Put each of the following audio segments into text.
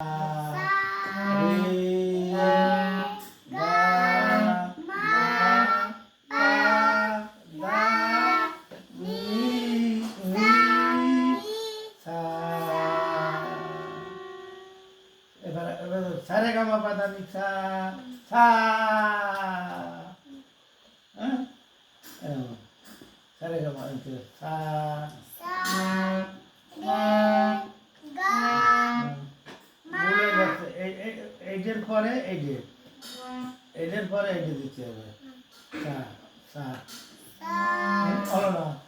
Uh, uh, সা সা হলো না হলো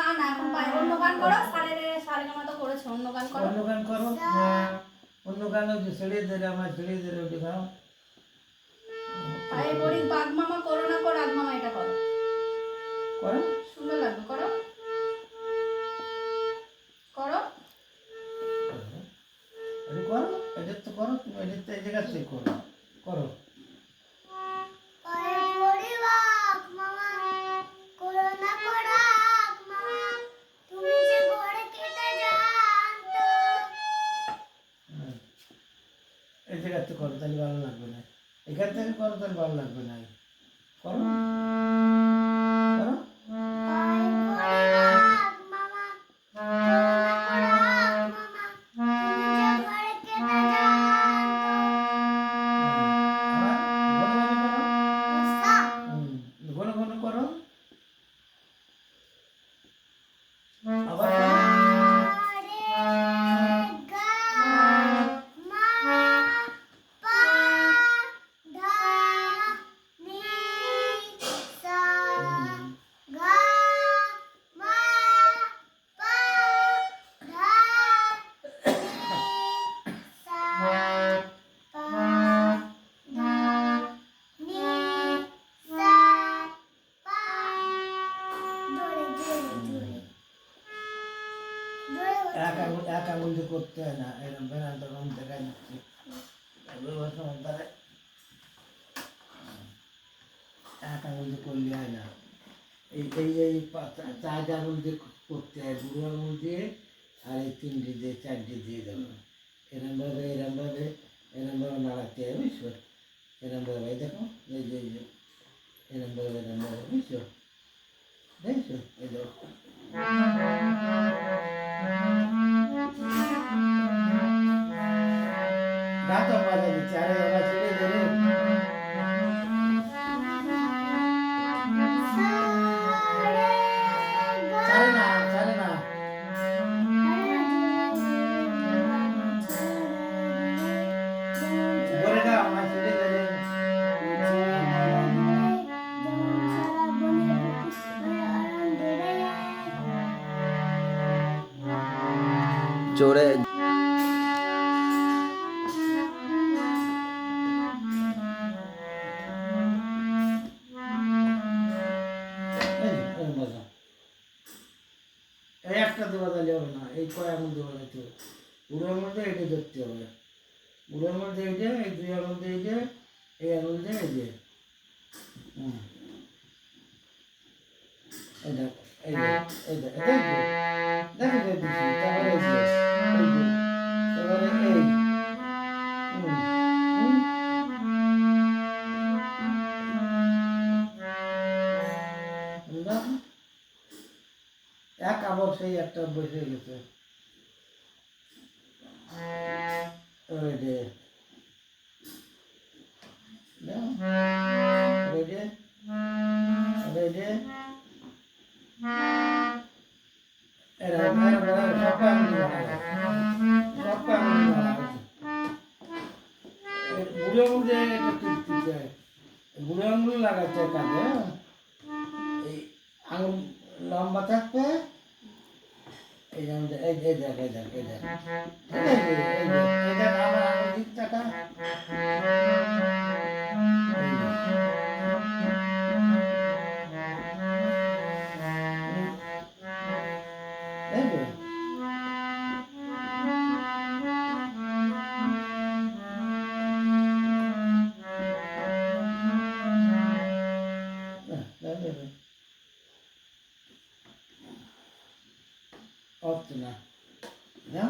সা না এখন পায়ে অন্য গান করো? সারে রে সারে গামা তো করেছ অন্য গান করো? অন্য গান করো অন্য গান যে ছেড়ে আমার ছেড়ে ধরে ওটি গাও পায়ে পড়ি মামা করো না করো আগ মামা এটা করো। করো? সুন্দর লাগবে করো। করো। করো এটা তো করো তুমি এটা এই জায়গা থেকে করো। করো। থেকে করো তাহলে ভালো লাগবে না। এখান থেকে করো তাহলে ভালো লাগবে না। করো। এই এই এই পা- চা- চার আঙুল দিয়ে করতে হয় বুড়ো আঙুল দিয়ে আর এই তিনটে দিয়ে চারটে দিয়ে দেবো এরমভাবে এরমভাবে এরমভাবে নাড়াতে হয় বুঝছ এরমভাবে এই দেখো এই যে এই যে এরমভাবে এরমভাবে বুঝছ দেখছ এই দেখো গাতো বাজা দিচ্ছে এক আবার সেই একটা বসে গেছে। ওই যে দাও। ওই যে ওই যে এরা এরা এরা সব আঙুল মারা সব আঙুল মারা বুড়ো আঙুল দেয় বুড়ো আঙুল লাগাচ্ছে কাজে হচ্ছে না। না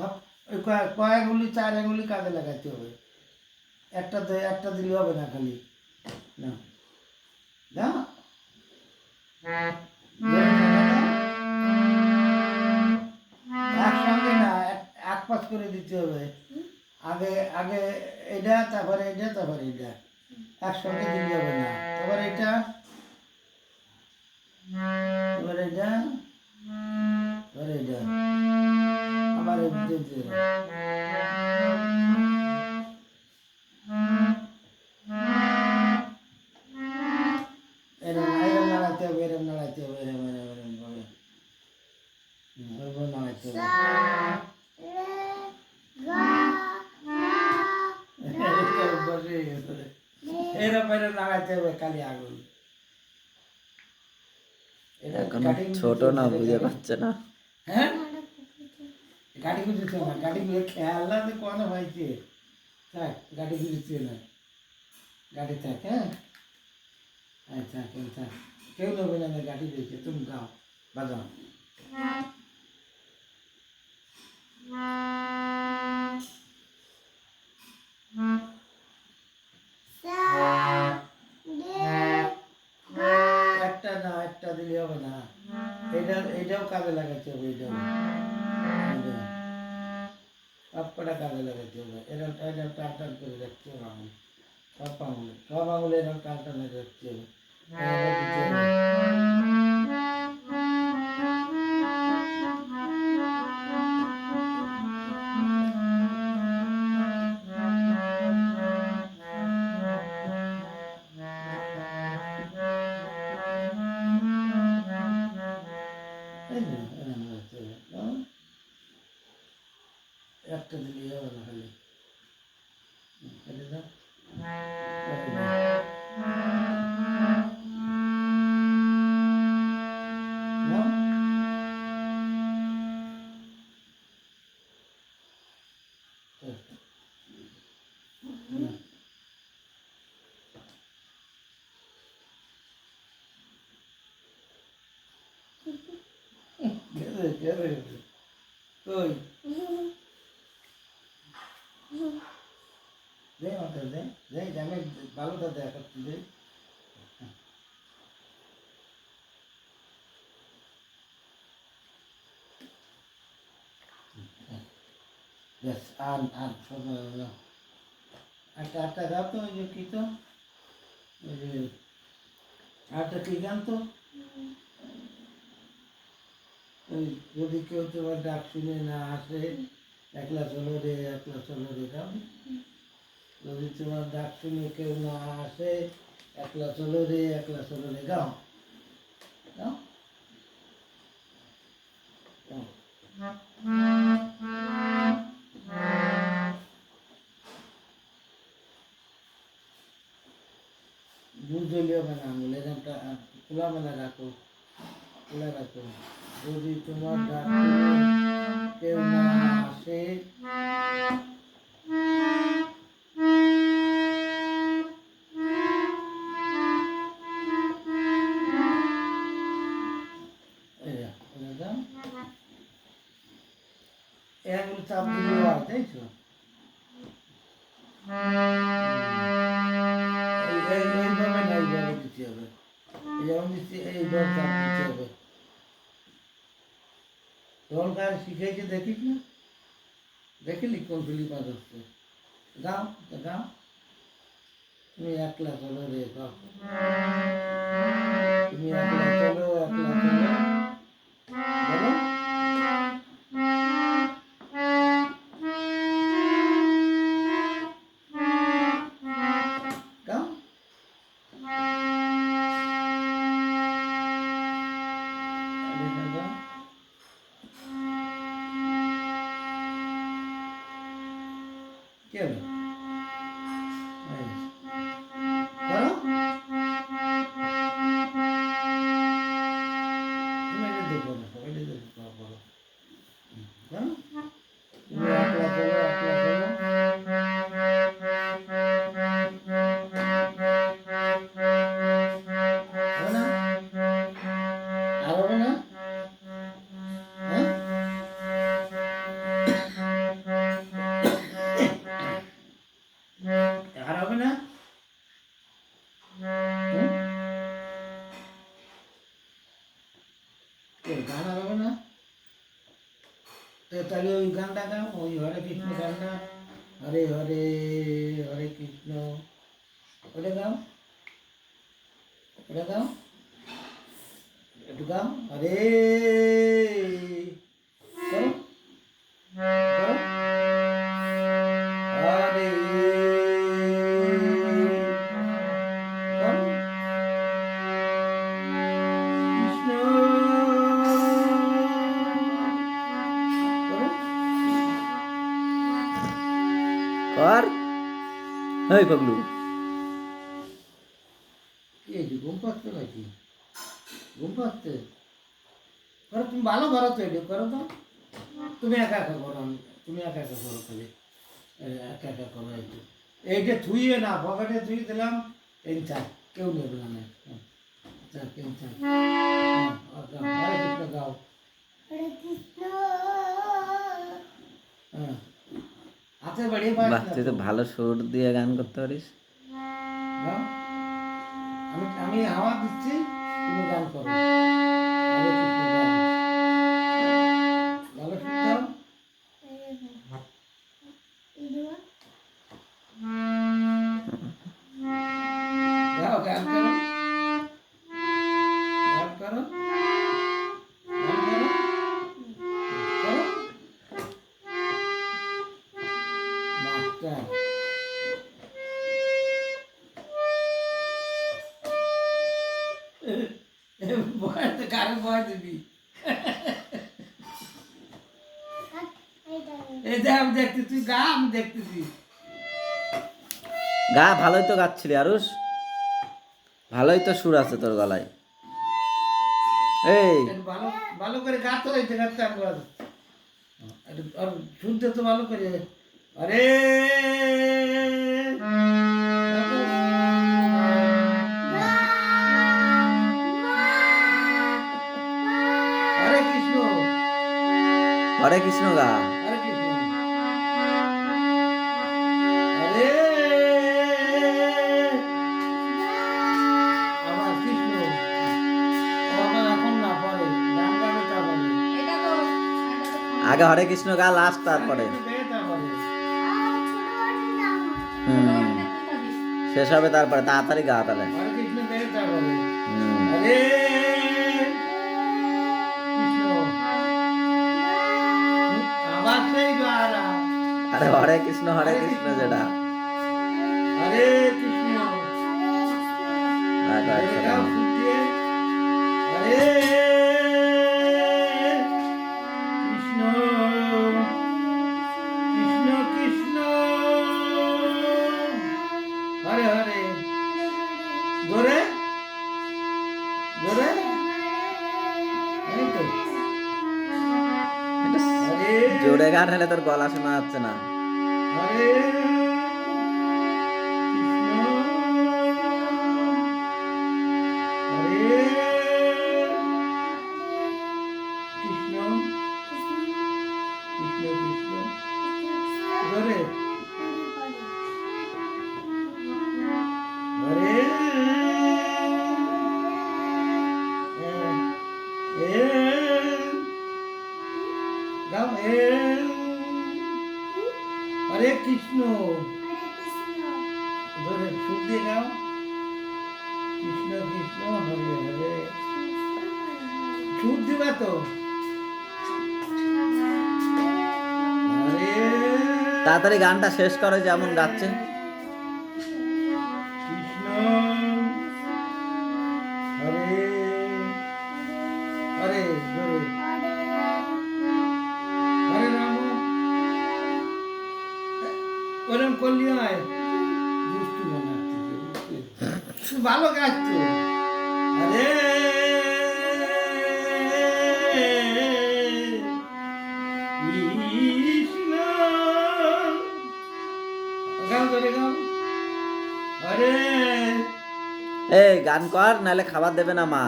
হাফ- ওই কয়- আঙুলি, চার আঙুলি কাজে লাগাতে হবে। একটা একটা দিলে হবে না খালি। না। একসঙ্গে না, এক- পাশ করে দিতে হবে। আগে আগে এটা, তারপরে এটা তারপরে এটা। একসঙ্গে দিলে হবে না। তারপরে এটা এবার এটা। এবার এটা আবার হবে। এরম এরম হবে এরম নাড়াতে হবে এরম এরম এরম করে হুম, এরম নাড়াতে হবে এরম বসে গেছে। এরম এরম নাড়াতে হবে খালি আগুন এটা cutting ছোট না বুঝে। পাচ্ছে না। হ্যাঁ? গাড়ি গুজিছে না গাড়ি না যে কোন হয়েছে থাক গাড়ি গুজিছে না। গাড়ি থাক হ্যাঁ? আচ্ছা কেউ থাক। কেউ নেবে না গাড়ি দিয়েছে তুমি গাও বাজাও। দিলে হবে না। এটা এটাও কাজে লাগাতে হবে এটাও এটা। সব কাজে লাগাতে হবে। এরকম এরকম টান করে রাখতে হবে আঙুল। সব আঙুলে সব আঙুলে এরকম টান রাখতে হবে। কই? দে আমাকে দে দে আমি ভালোটা দেখাচ্ছি দে। ব্যাস আর আর সব একটা একটা গাও তো, ওই যে কি তো? ওই যে আরটা কি গান তো ওই যদি কেউ তোমার ডাক শুনে না আসে একলা চলো রে একলা চলো রে গাও যদি তোমার ডাক শুনে কেউ না আসে একলা চলো রে একলা চলো রে গাও গাও। দুধ জ্বলিয়ে হবে না আঙুল, এরকমটা খোলা মেলা রাখো, খুলে রাখো। যদি তোমার ডাক কেউ না আসে আঙুল চাপ দিলেও হয়, তাই তো? এই- এই- এইভাবে না, এইভাবে দিতে হবে। এই যেমন দিচ্ছি, এইভাবে চাপ দিতে হবে। তোর শিখেছে, দেখিস না। দেখিলি কোন ফিলি পাস হচ্ছে। গাও তো গাও তুমি একলা চলো রে গাও তুমি একলা চলো। Yeah. তাহলে ওই গানটা গাও ওই হরে কৃষ্ণ গানটা হরে হরে হরে কৃষ্ণ। ওটা গাও। ওটা গাও। একটু গাও। হরে পাগলু। কি হয়েছে ঘুম পাচ্ছে নাকি? ঘুম পাচ্ছে? করো তুমি ভালো করো তো এটা করো তো। তুমি একা একা করো আমি তুমি একা একা করো খালি। একা একা করো একটু এইটা থুইয়ে না পকেটে থুই দিলাম এই চাই কেউ নেবে না হুম, চাই কেউ গাও, হরে কৃষ্ণ গাও হরে কৃষ্ণ। হ্যাঁ। বাহ তুই তো। ভালো সুর দিয়ে গান করতে পারিস। আমি আমি আওয়াজ দিচ্ছি তুমি গান করো। কারও দিবি। এই যে আমি দেখতে তুই গা আমি দেখতেছি। গা ভালোই তো গাচ্ছিলি আরুষ। ভালোই তো সুর আছে তোর গলায়। এই। ভালো ভালো করে গা তো এই জায়গাতে আমি বলা আর শুনতে তো ভালো করে। আরে! তো এটা তো আগে হরে কৃষ্ণ গা লাস্ট তারপরে গায়ে তারপরে আর ছোট বাটি দাও হুম এটা কি খাবি শেষ হবে তারপরে তাড়াতাড়ি গা তাহলে হরে কৃষ্ণ গায়ে তারপরে আরে হরে কৃষ্ণ হরে কৃষ্ণ যেটা। হরে কৃষ্ণ। হরে কৃষ্ণ গান তোর গলা শোনা যাচ্ছে না। দিবা তো। তাড়াতাড়ি গানটা শেষ করে যেমন গাচ্ছে। এই গান কর নাহলে খাবার দেবে না মা।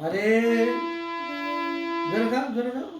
আরে জোরে গাও জোরে গাও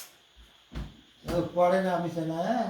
ও, পড়ে না আমি সে না হ্যাঁ